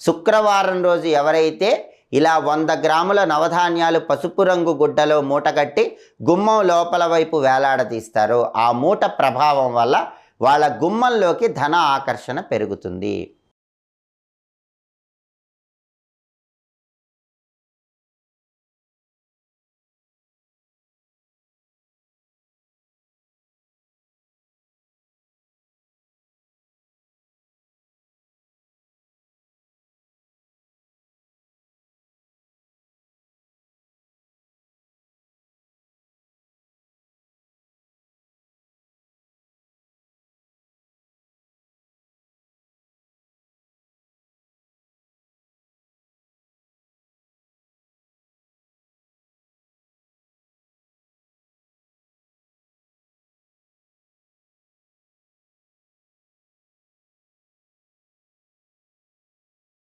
శుక్రవారం రోజు ఎవరైతే ఇలా వంద గ్రాముల నవధాన్యాలు పసుపు రంగు గుడ్డలో మూటగట్టి గుమ్మం లోపల వైపు వేలాడదీస్తారో ఆ మూట ప్రభావం వల్ల వాళ్ళ గుమ్మంలోకి ధన ఆకర్షణ పెరుగుతుంది.